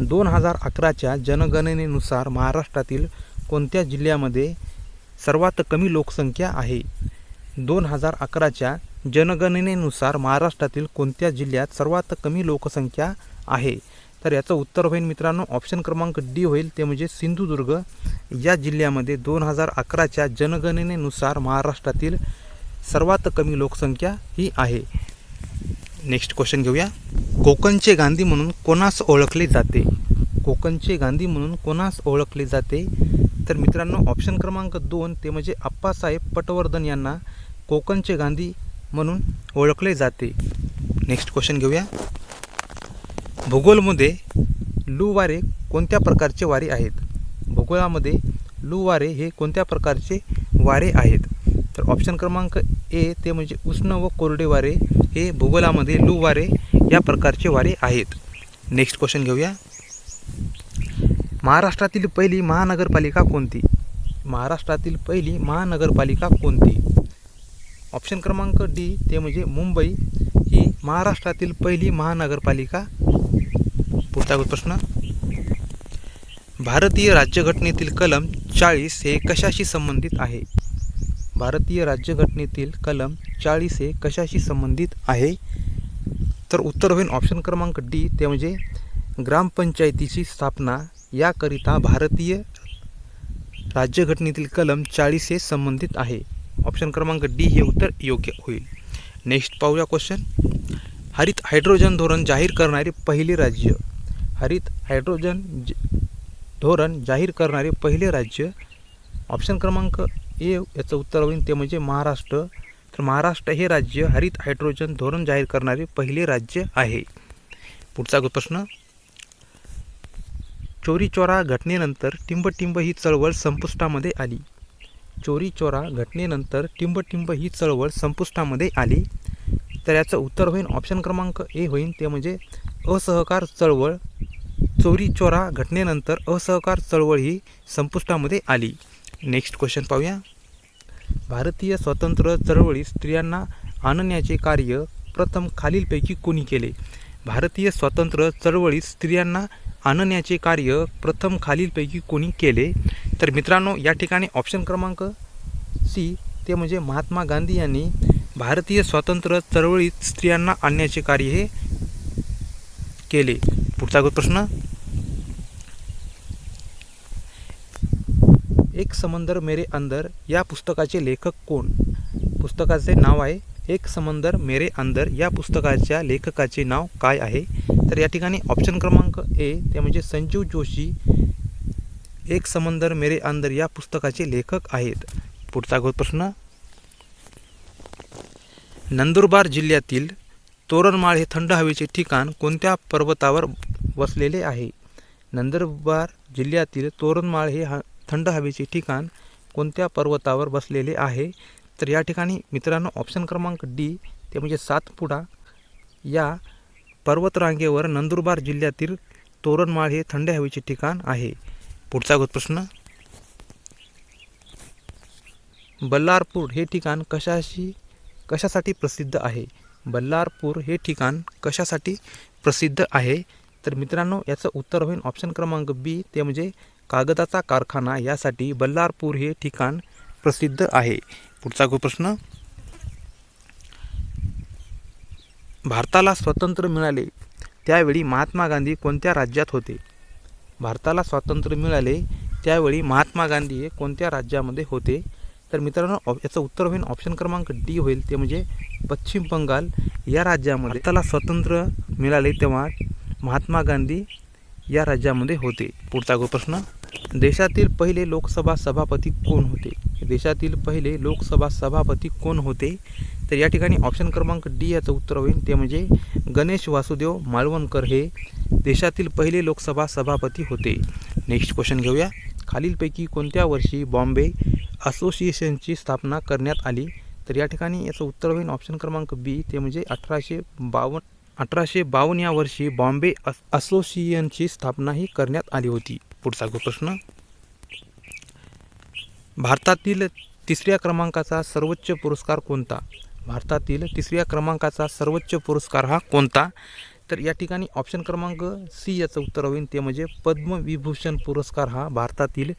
दोन हजार अकराच्या जनगणनेनुसार महाराष्ट्रातील कोणत्या जिल्ह्यामध्ये सर्वात कमी लोकसंख्या आहे? दोन हजार अकराच्या जनगणनेनुसार महाराष्ट्रातील कोणत्या जिल्ह्यात सर्वात कमी लोकसंख्या आहे? तर याचं उत्तर होईल मित्रांनो ऑप्शन क्रमांक डी होईल ते म्हणजे सिंधुदुर्ग. या जिल्ह्यामध्ये दोन हजार अकराच्या जनगणनेनुसार महाराष्ट्रातील सर्वात कमी लोकसंख्या ही आहे. नेक्स्ट क्वेश्चन घेऊया. कोकणचे गांधी म्हणून कोणास ओळखले जाते? कोकणचे गांधी म्हणून कोणास ओळखले जाते? तर मित्रांनो ऑप्शन क्रमांक दोन ते म्हणजे आप्पासाहेब पटवर्धन यांना कोकणचे गांधी म्हणून ओळखले जाते. नेक्स्ट क्वेश्चन घेऊया. भूगोलमध्ये लू वारे कोणत्या प्रकारचे वारे आहेत? भूगोलामध्ये लू वारे हे कोणत्या प्रकारचे वारे आहेत? तर ऑप्शन क्रमांक ए ते म्हणजे उष्ण व कोरडे वारे हे भूगोलामध्ये लू वारे या प्रकारचे वारे आहेत. नेक्स्ट क्वेश्चन घेऊया. महाराष्ट्रातील पहिली महानगरपालिका कोणती? महाराष्ट्रातील पहिली महानगरपालिका कोणती? ऑप्शन क्रमांक डी ते म्हणजे मुंबई ही महाराष्ट्रातील पहिली महानगरपालिका? पुढचा प्रश्न. भारतीय राज्यघटनेतील कलम चाळीस हे कशाशी संबंधित आहे? भारतीय राज्यघटनेतील कलम चाळीस हे कशाशी संबंधित आहे? तर उत्तर होईल ऑप्शन क्रमांक डी ते म्हणजे ग्रामपंचायतीची स्थापना. याकरिता भारतीय राज्यघटनेतील कलम चाळीस हे संबंधित आहे. ऑप्शन क्रमांक डी हे उत्तर योग्य होईल. नेक्स्ट पाहूया क्वेश्चन हरित हायड्रोजन धोरण जाहीर करणारे पहिले राज्य. हरित हायड्रोजन ज धोरण जाहीर करणारे पहिले राज्य. ऑप्शन क्रमांक ए याचं उत्तर होईल ते म्हणजे महाराष्ट्र. तर महाराष्ट्र हे राज्य हरित हायड्रोजन धोरण जाहीर करणारे पहिले राज्य आहे. पुढचा प्रश्न. चोरी चोरा घटनेनंतर टिंबटिंब ही चळवळ संपुष्टामध्ये आली. चोरी चोरा घटनेनंतर टिंबटिंब ही चळवळ संपुष्टामध्ये आली. तर याचं उत्तर होईल ऑप्शन क्रमांक ए होईल ते म्हणजे असहकार चळवळ. चोरी चोरा घटनेनंतर असहकार चळवळ ही संपुष्टामध्ये आली. नेक्स्ट क्वेश्चन पाहूया. भारतीय स्वातंत्र्य चळवळीत स्त्रियांना आणण्याचे कार्य प्रथम खालीलपैकी कोणी केले? भारतीय स्वातंत्र्य चळवळीत स्त्रियांना आणण्याचे कार्य प्रथम खालीलपैकी कोणी केले? तर मित्रांनो या ठिकाणी ऑप्शन क्रमांक सी ते म्हणजे महात्मा गांधी यांनी भारतीय स्वातंत्र्य चळवळीत स्त्रियांना आणण्याचे कार्य हे केले. पुढचा प्रश्न. एक समंदर मेरे अंदर या पुस्तकाचे लेखक कोण? पुस्तकाचे नाव आहे एक समंदर मेरे अंदर या पुस्तकाच्या लेखकाचे नाव काय आहे? तर या ठिकाणी ऑप्शन क्रमांक ए ते म्हणजे संजीव जोशी एक समंदर मेरे अंदर या पुस्तकाचे लेखक आहेत. पुढचा गो प्रश्न. नंदुरबार जिल्ह्यातील तोरणमाळ हे थंड हवेचे ठिकाण कोणत्या पर्वतावर वसलेले आहे? नंदुरबार जिल्ह्यातील तोरणमाळ हे हा थंड हवेचे ठिकाण कोणत्या पर्वतावर बसलेले आहे? तर या ठिकाणी मित्रांनो ऑप्शन क्रमांक डी ते म्हणजे सातपुडा या पर्वतरांगेवर नंदुरबार जिल्ह्यातील तोरणमाळ हे थंड हवेचे ठिकाण आहे. पुढचा प्रश्न. बल्लारपूर हे ठिकाण कशाशी कशासाठी प्रसिद्ध आहे? बल्लारपूर हे ठिकाण कशासाठी प्रसिद्ध आहे? तर मित्रांनो याचं उत्तर होईल ऑप्शन क्रमांक बी ते म्हणजे कागदाचा कारखाना यासाठी बल्लारपूर हे ठिकाण प्रसिद्ध आहे. पुढचा प्रश्न. भारताला स्वातंत्र्य मिळाले त्यावेळी महात्मा गांधी कोणत्या राज्यात होते? भारताला स्वातंत्र्य मिळाले त्यावेळी महात्मा गांधी हे कोणत्या राज्यामध्ये होते? तर मित्रांनो याचं उत्तर होईल ऑप्शन क्रमांक डी होईल ते म्हणजे पश्चिम बंगाल. या राज्यामध्ये भारताला स्वातंत्र्य मिळाले तेव्हा महात्मा गांधी या राज्यामध्ये होते. पुढचा प्रश्न. देशातील पहिले लोकसभा सभापती कोण होते? देशातील पहिले लोकसभा सभापती कोण होते? तर या ठिकाणी ऑप्शन क्रमांक डी याचं उत्तर होईल. ते म्हणजे गणेश वासुदेव मालवणकर हे देशातील पहिले लोकसभा सभापती होते. नेक्स्ट क्वेश्चन घेऊया. खालीलपैकी कोणत्या वर्षी बॉम्बे असोसिएशनची स्थापना करण्यात आली? तर या ठिकाणी याचं उत्तर होईल ऑप्शन क्रमांक बी ते म्हणजे अठराशे बावन्न अठराशे बावन्न या वर्षी बॉम्बे अस असोसिएशनची स्थापना ही करण्यात आली होती. पुढचा प्रश्न. भारतातील तिसऱ्या क्रमांकाचा सर्वोच्च पुरस्कार कोणता? भारतातील तिसऱ्या क्रमांकाचा सर्वोच्च पुरस्कार हा कोणता? तर या ठिकाणी ऑप्शन क्रमांक सी याचं उत्तर होईल. ते म्हणजे पद्मविभूषण पुरस्कार हा भारतातील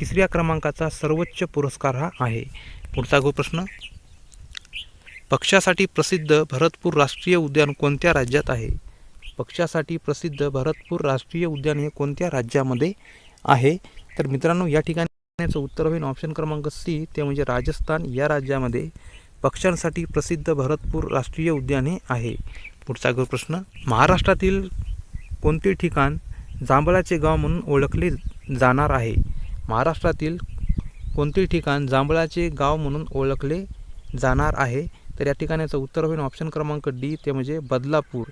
तिसऱ्या क्रमांकाचा सर्वोच्च पुरस्कार हा आहे. पुढचा गो प्रश्न. पक्षासाठी प्रसिद्ध भरतपूर राष्ट्रीय उद्यान कोणत्या राज्यात आहे? पक्षासाठी प्रसिद्ध भरतपूर राष्ट्रीय उद्यान हे कोणत्या राज्यामध्ये आहे? तर मित्रांनो या ठिकाणी उत्तर होईल ऑप्शन क्रमांक सी ते म्हणजे राजस्थान. या राज्यामध्ये पक्ष्यांसाठी प्रसिद्ध भरतपूर राष्ट्रीय उद्यान हे आहे. पुढचा प्रश्न महाराष्ट्रातील कोणते ठिकाण जांभळाचे गाव म्हणून ओळखले जाणार आहे? महाराष्ट्रातील कोणते ठिकाण जांभळाचे गाव म्हणून ओळखले जाणार आहे? तर या ठिकाणाचं उत्तर होईल ऑप्शन क्रमांक डी ते म्हणजे बदलापूर.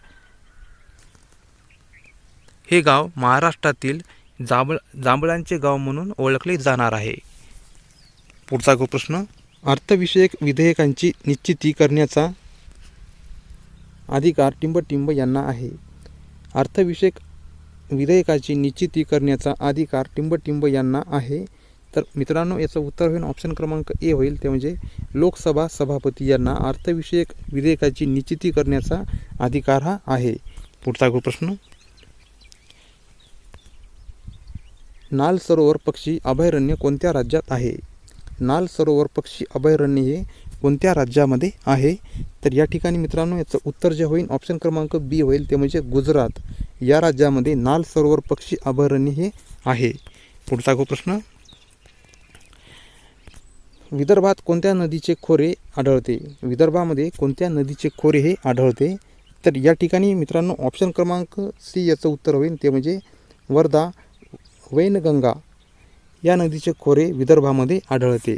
हे गाव महाराष्ट्रातील जांभळ जांभळांचे गाव म्हणून ओळखले जाणार आहे. पुढचा गो प्रश्न अर्थविषयक विधेयकांची निश्चिती करण्याचा अधिकार टिंबटिंब यांना आहे. अर्थविषयक विधेयकाची निश्चिती करण्याचा अधिकार टिंबटिंब यांना आहे. तर मित्रांनो याचं उत्तर होईल ऑप्शन क्रमांक ए होईल ते म्हणजे लोकसभा सभापती यांना अर्थविषयक विधेयकाची निश्चिती करण्याचा अधिकार हा आहे. पुढचा गो प्रश्न नाल सरोवर पक्षी अभयारण्य कोणत्या राज्यात आहे? नाल सरोवर पक्षी अभयारण्य हे कोणत्या राज्यामध्ये आहे? तर या ठिकाणी मित्रांनो याचं उत्तर जे होईल ऑप्शन क्रमांक बी होईल ते म्हणजे गुजरात. या राज्यामध्ये नाल सरोवर पक्षी अभयारण्य हे आहे. पुढचा गो प्रश्न. विदर्भात कोणत्या नदीचे खोरे आढळते? विदर्भामध्ये कोणत्या नदीचे खोरे हे आढळते? तर या ठिकाणी मित्रांनो ऑप्शन क्रमांक सी याचं उत्तर होईल ते म्हणजे वर्धा. वैनगंगा या नदीचे खोरे विदर्भामध्ये आढळते.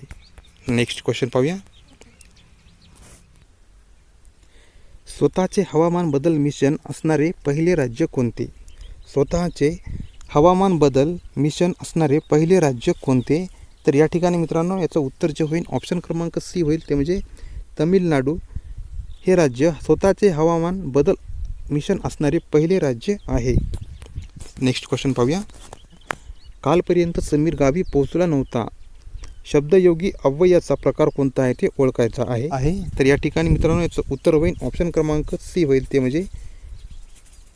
नेक्स्ट क्वेश्चन पाहूया. स्वतःचे हवामान बदल मिशन असणारे पहिले राज्य कोणते? स्वतःचे हवामान बदल मिशन असणारे पहिले राज्य कोणते? तर या ठिकाणी मित्रांनो याचं उत्तर जे होईल ऑप्शन क्रमांक सी होईल ते म्हणजे तमिळनाडू. हे राज्य स्वतःचे हवामान बदल मिशन असणारे पहिले राज्य आहे. नेक्स्ट क्वेश्चन पाहूया. कालपर्यंत समीर गावी पोहोचला नव्हता. शब्दयोगी अव्ययाचा प्रकार कोणता आहे ते ओळखायचा आहे. तर या ठिकाणी मित्रांनो याचं उत्तर होईल. ऑप्शन क्रमांक सी होईल ते म्हणजे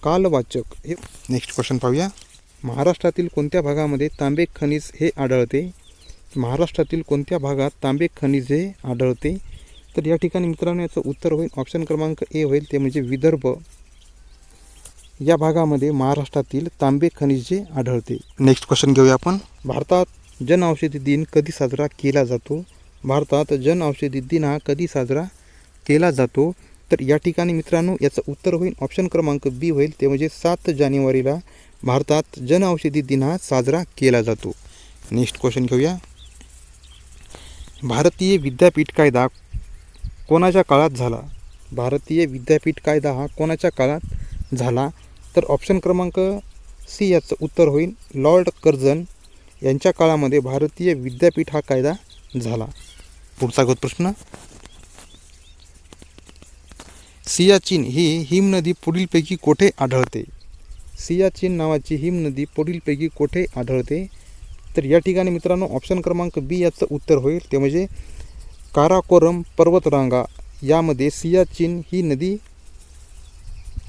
कालवाचक. हे नेक्स्ट क्वेश्चन पाहूया. महाराष्ट्रातील कोणत्या भागामध्ये तांबे खनिज हे आढळते? महाराष्ट्रातील कोणत्या भागात तांबे खनिज हे आढळते? तर या ठिकाणी मित्रांनो याचं उत्तर होईल. ऑप्शन क्रमांक ए होईल ते म्हणजे विदर्भ. या भागामध्ये महाराष्ट्रातील तांबे खनिजे आढळते. नेक्स्ट क्वेश्चन घेऊया आपण. भारतात जन औषधी दिन कधी साजरा केला जातो? भारतात जन औषधी दिन हा कधी साजरा केला जातो? तर या ठिकाणी मित्रांनो याचं उत्तर होईल. ऑप्शन क्रमांक बी होईल. ते म्हणजे सात जानेवारीला भारतात जन औषधी दिन हा साजरा केला जातो. नेक्स्ट क्वेश्चन घेऊया. भारतीय विद्यापीठ कायदा कोणाच्या काळात झाला? भारतीय विद्यापीठ कायदा हा कोणाच्या काळात झाला? तर ऑप्शन क्रमांक सी याचं उत्तर होईल. लॉर्ड कर्जन यांच्या काळामध्ये भारतीय विद्यापीठ हा कायदा झाला. पुढचा गत प्रश्न. सियाचीन ही हिमनदी पुढीलपैकी कोठे आढळते? सियाचीन नावाची हिमनदी पुढीलपैकी कोठे आढळते? तर या ठिकाणी मित्रांनो ऑप्शन क्रमांक बी याचं उत्तर होईल. ते म्हणजे काराकोरम पर्वतरांगा. यामध्ये सियाचीन ही नदी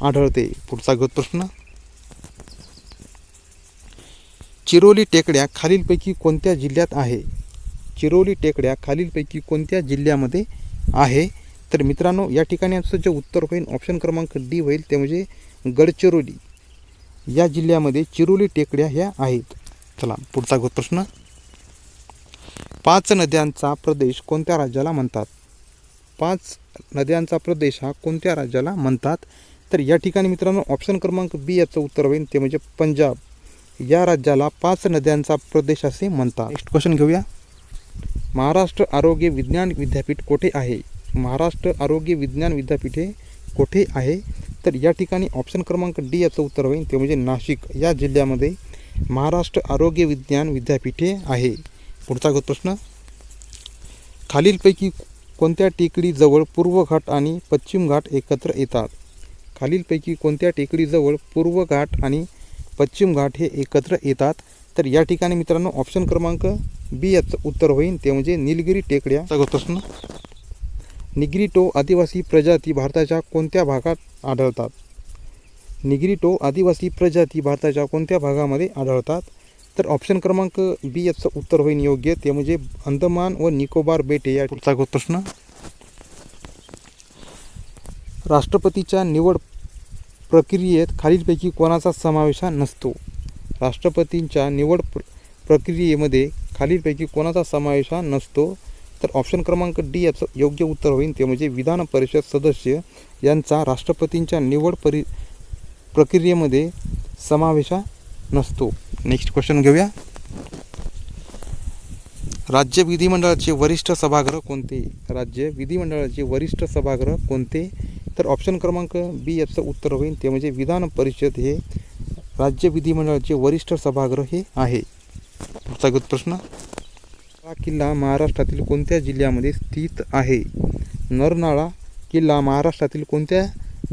आढळते. पुढचा गत प्रश्न. चिरोली टेकड्या खालीलपैकी कोणत्या जिल्ह्यात आहे? चिरोली टेकड्या खालीलपैकी कोणत्या जिल्ह्यामध्ये आहे? तर मित्रांनो या ठिकाणी आमचं जे उत्तर होईल ऑप्शन क्रमांक डी होईल ते म्हणजे गडचिरोली. या जिल्ह्यामध्ये चिरोली टेकड्या ह्या आहेत. चला पुढचा गो प्रश्न. पाच नद्यांचा प्रदेश कोणत्या राज्याला म्हणतात? पाच नद्यांचा प्रदेश हा कोणत्या राज्याला म्हणतात? तर या ठिकाणी मित्रांनो ऑप्शन क्रमांक बी याचं उत्तर होईल. ते म्हणजे पंजाब. या राज्याला पाच नद्यांचा प्रदेश असे म्हणतात. नेक्स्ट क्वेश्चन घेऊया. महाराष्ट्र आरोग्य विज्ञान विद्यापीठ कोठे आहे? महाराष्ट्र आरोग्य विज्ञान विद्यापीठ हे कोठे आहे? तर या ठिकाणी ऑप्शन क्रमांक डी याचं उत्तर होईल. ते म्हणजे नाशिक. या जिल्ह्यामध्ये महाराष्ट्र आरोग्य विज्ञान विद्यापीठे आहे. पुढचा गत प्रश्न. खालीलपैकी कोणत्या टेकडीजवळ पूर्व घाट आणि पश्चिम घाट एकत्र येतात? खालीलपैकी कोणत्या टेकडीजवळ पूर्व घाट आणि पश्चिम घाट हे एकत्र येतात? तर या ठिकाणी मित्रांनो ऑप्शन क्रमांक बी याचं उत्तर होईल ते म्हणजे निलगिरी टेकड्या. सगळं प्रश्न निग्रिटो आदिवासी प्रजाती भारताच्या कोणत्या भागात आढळतात? निग्रिटो आदिवासी प्रजाती भारताच्या कोणत्या भागामध्ये आढळतात? तर ऑप्शन क्रमांक बी याचं उत्तर होईल योग्य. ते म्हणजे अंदमान व निकोबार बेटे या पुढचा प्रश्न. राष्ट्रपतीच्या निवड प्रक्रियेत खालीलपैकी कोणाचा समावेश नसतो. राष्ट्रपतींच्या निवड प्र प्रक्रियेमध्ये खालीलपैकी कोणाचा समावेश हा नसतो. तर ऑप्शन क्रमांक डी याचं योग्य उत्तर होईल. ते म्हणजे विधान परिषद सदस्य यांचा राष्ट्रपतींच्या निवड परि प्रक्रियेमध्ये समावेश नसतो. नेक्स्ट क्वेश्चन घेऊया. राज्य विधिमंडळाचे वरिष्ठ सभागृह कोणते? राज्य विधिमंडळाचे वरिष्ठ सभागृह कोणते? तर ऑप्शन क्रमांक बी याचं उत्तर होईल. ते म्हणजे विधान परिषद हे राज्य विधिमंडळाचे वरिष्ठ सभागृह हे आहे. पुढचा प्रश्न. हा किल्ला महाराष्ट्रातील कोणत्या जिल्ह्यामध्ये स्थित आहे? नरनाळा किल्ला महाराष्ट्रातील कोणत्या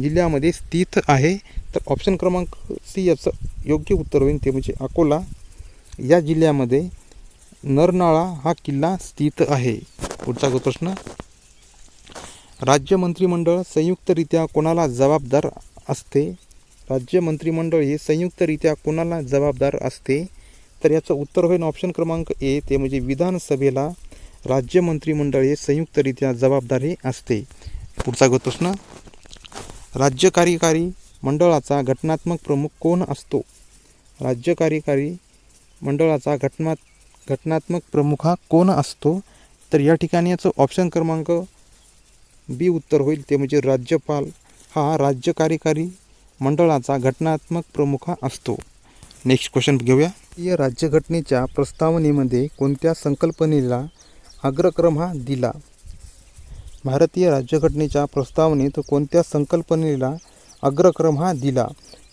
जिल्ह्यामध्ये स्थित आहे? तर ऑप्शन क्रमांक सी याचं योग्य उत्तर होईल. ते म्हणजे अकोला. या जिल्ह्यामध्ये नरनाळा हा किल्ला स्थित आहे. पुढचा प्रश्न. राज्य मंत्रिमंडळ संयुक्तरित्या कोणाला जबाबदार असते? राज्य मंत्रिमंडळ हे संयुक्तरित्या कोणाला जबाबदार असते? तर याचं उत्तर होईल ऑप्शन क्रमांक ए ते म्हणजे विधानसभेला. राज्य मंत्रिमंडळ हे संयुक्तरित्या जबाबदार हे असते. पुढचा गो प्रश्न. राज्य कार्यकारी मंडळाचा घटनात्मक प्रमुख कोण असतो? राज्य कार्यकारी मंडळाचा घटना घटनात्मक प्रमुख हा कोण असतो? तर या ठिकाणी याचं ऑप्शन क्रमांक बी उत्तर होईल ते म्हणजे राज्यपाल हा राज्य कार्यकारी मंडळाचा घटनात्मक प्रमुख असतो. नेक्स्ट क्वेश्चन घेऊया. या राज्यघटनेच्या प्रस्तावनेमध्ये कोणत्या संकल्पनेला अग्रक्रम हा दिला? भारतीय राज्यघटनेच्या प्रस्तावनेत कोणत्या संकल्पनेला अग्रक्रम हा दिला?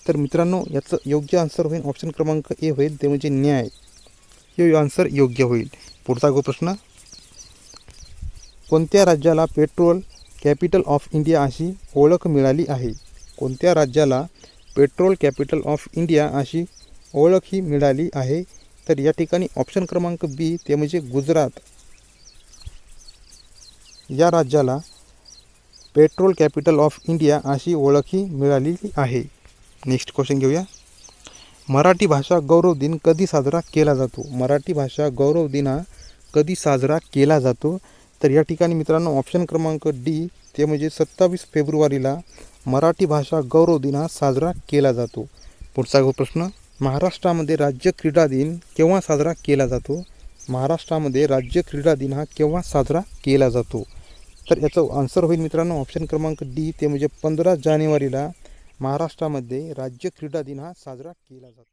तर मित्रांनो याचं योग्य आन्सर होईल. ऑप्शन क्रमांक ए होईल ते म्हणजे न्याय. हे आन्सर योग्य होईल. पुढचा गो प्रश्न. कोणत्या राज्याला पेट्रोल कॅपिटल ऑफ इंडिया अशी ओळख मिळाली आहे. कोणत्या राज्याला पेट्रोल कॅपिटल ऑफ इंडिया अशी ओळख ही मिळाली आहे? तर या ठिकाणी ऑप्शन क्रमांक बी ते म्हणजे गुजरात. या राज्याला पेट्रोल कॅपिटल ऑफ इंडिया अशी ओळख ही मिळालेली आहे. नेक्स्ट क्वेश्चन घेऊया. मराठी भाषा गौरव दिन कधी साजरा केला जातो? मराठी भाषा गौरव दिन हा कधी साजरा केला जातो? तर या ठिकाणी मित्रांनो ऑप्शन क्रमांक डी ते म्हणजे सत्तावीस फेब्रुवारीला मराठी भाषा गौरव दिन हा साजरा केला जातो. पुढचा प्रश्न महाराष्ट्रामध्ये राज्य क्रीडा दिन केव्हा साजरा केला जातो? महाराष्ट्रामध्ये राज्य क्रीडा दिन हा केव्हा साजरा केला जातो? तर याचं आन्सर होईल मित्रांनो ऑप्शन क्रमांक डी ते म्हणजे पंधरा जानेवारीला महाराष्ट्रामध्ये राज्य क्रीडा दिन हा साजरा केला जातो.